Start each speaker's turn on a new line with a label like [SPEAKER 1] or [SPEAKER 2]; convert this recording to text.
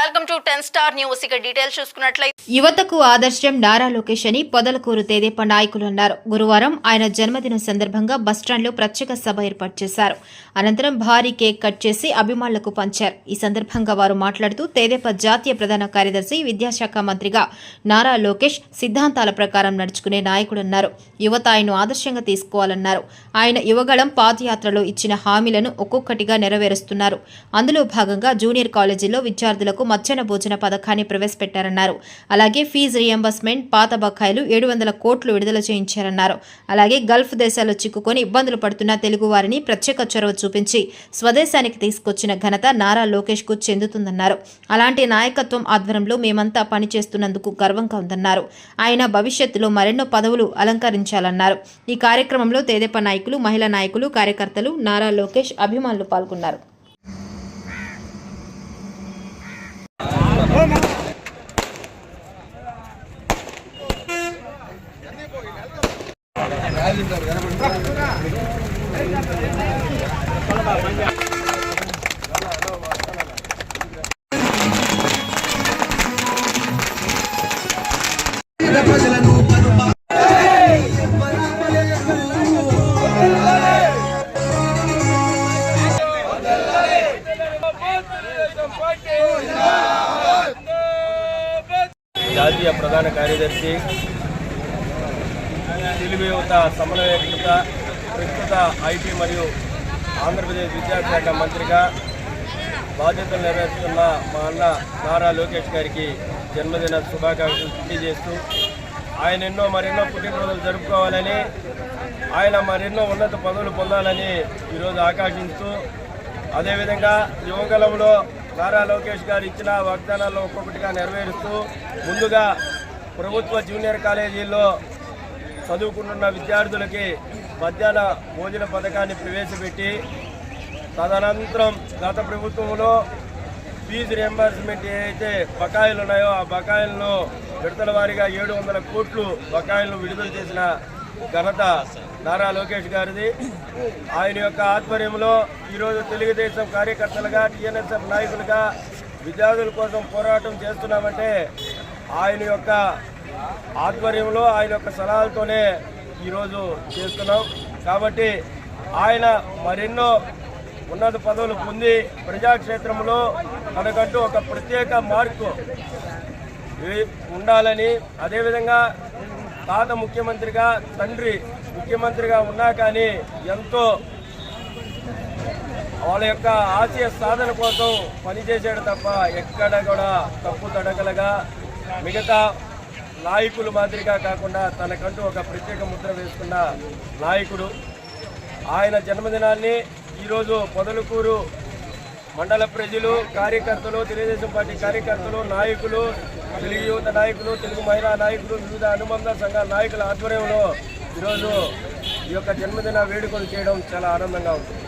[SPEAKER 1] Ten Star News. ఇక details చూసుకున్నట్లయితే
[SPEAKER 2] యువతకు ఆదర్శం నారా లోకేష్ అని పొదలకూరు తేదేప నాయకులు అన్నారు. గురువారం ఆయన జన్మదినం సందర్భంగా బస్టాండ్లో ప్రత్యేక సభ ఏర్పాటు చేశారు. అనంతరం భారీ కేక్ కట్ చేసి అభిమానులకు పంచారు. ఈ సందర్భంగా వారు మాట్లాడుతూ తేదేప జాతీయ ప్రధాన కార్యదర్శి విద్యాశాఖ మంత్రిగా నారా లోకేష్ సిద్ధాంతాల ప్రకారం నడుచుకునే నాయకుడన్నారు యువత ఆయన్ను ఆదర్శంగా తీసుకోవాలన్నారు. ఆయన యువగళం పాదయాత్రలో ఇచ్చిన హామీలను ఒక్కొక్కటిగా నెరవేరుస్తున్నారు. అందులో భాగంగా జూనియర్ కాలేజీలో విద్యార్థులకు మధ్యాహ్న భోజన పథకాన్ని ప్రవేశపెట్టారన్నారు. అలాగే ఫీజు రియంబర్స్మెంట్ పాత బకాయిలు ఏడు వందల కోట్లు విడుదల చేయించారన్నారు. అలాగే గల్ఫ్ దేశాల్లో చిక్కుకొని ఇబ్బందులు పడుతున్న తెలుగు వారిని ప్రత్యేక చొరవ చూపించి స్వదేశానికి తీసుకొచ్చిన ఘనత నారా లోకేష్కు చెందుతుందన్నారు. అలాంటి నాయకత్వం ఆధ్వర్యంలో మేమంతా పనిచేస్తున్నందుకు గర్వంగా ఉందన్నారు. ఆయన భవిష్యత్తులో మరెన్నో పదవులు అలంకరించాలన్నారు. ఈ కార్యక్రమంలో తెదేపా నాయకులు మహిళా నాయకులు కార్యకర్తలు నారా లోకేష్ అభిమానులు పాల్గొన్నారు.
[SPEAKER 3] జాతీయ ప్రధాన కార్యదర్శి తెలుగు యువత సమన్వయకర్త ప్రస్తుత ఐటీ మరియు ఆంధ్రప్రదేశ్ విద్యాశాఖ మంత్రిగా బాధ్యతలు నెరవేరుస్తున్న మా అన్న నారా లోకేష్ గారికి జన్మదిన శుభాకాంక్షలు తెలియజేస్తూ ఆయన ఎన్నో మరెన్నో పుట్టినరోజులు జరుపుకోవాలని ఆయన మరెన్నో ఉన్నత పదవులు పొందాలని ఈరోజు ఆకాంక్షిస్తూ అదేవిధంగా యువగలంలో నారా లోకేష్ గారు ఇచ్చిన వాగ్దానాలు ఒక్కొక్కటిగా నెరవేరుస్తూ ముందుగా ప్రభుత్వ జూనియర్ కాలేజీల్లో చదువుకుంటున్న విద్యార్థులకి మధ్యాహ్న భోజన పథకాన్ని ప్రవేశపెట్టి తదనంతరం గత ప్రభుత్వంలో ఫీజు రియంబర్స్మెంట్ ఏదైతే బకాయిలు ఉన్నాయో ఆ బకాయిలను విడతల వారీగా ఏడు వందల కోట్లు బకాయిలను విడుదల చేసిన ఘనత నారా లోకేష్ గారిది. ఆయన యొక్క ఆధ్వర్యంలో ఈరోజు తెలుగుదేశం కార్యకర్తలుగా టీఎన్ఎస్ఎఫ్ నాయకులుగా విద్యార్థుల కోసం పోరాటం చేస్తున్నామంటే ఆయన యొక్క ఆధ్వర్యంలో ఆయన యొక్క సలహాలతోనే ఈరోజు చేస్తున్నాం. కాబట్టి ఆయన మరెన్నో ఉన్నత పదవులు పొంది ప్రజాక్షేత్రంలో తనకంటూ ఒక ప్రత్యేక మార్కు ఉండాలని అదేవిధంగా తాత ముఖ్యమంత్రిగా తండ్రి ముఖ్యమంత్రిగా ఉన్నా కానీ ఎంతో వాళ్ళ యొక్క ఆశయ సాధన కోసం పనిచేసాడు తప్ప ఎక్కడ కూడా తప్పు తడకలుగా మిగతా నాయకులు మాదిరిగా కాకుండా తనకంటూ ఒక ప్రత్యేక ముద్ర వేసుకున్న నాయకుడు. ఆయన జన్మదినాన్ని ఈరోజు పొదలకూరు మండల ప్రజలు కార్యకర్తలు తెలుగుదేశం పార్టీ కార్యకర్తలు నాయకులు తెలుగు యువత నాయకులు తెలుగు మహిళా నాయకులు వివిధ అనుబంధ సంఘాల నాయకుల ఆధ్వర్యంలో ఈరోజు ఈ యొక్క జన్మదిన వేడుకలు చేయడం చాలా ఆనందంగా ఉంటుంది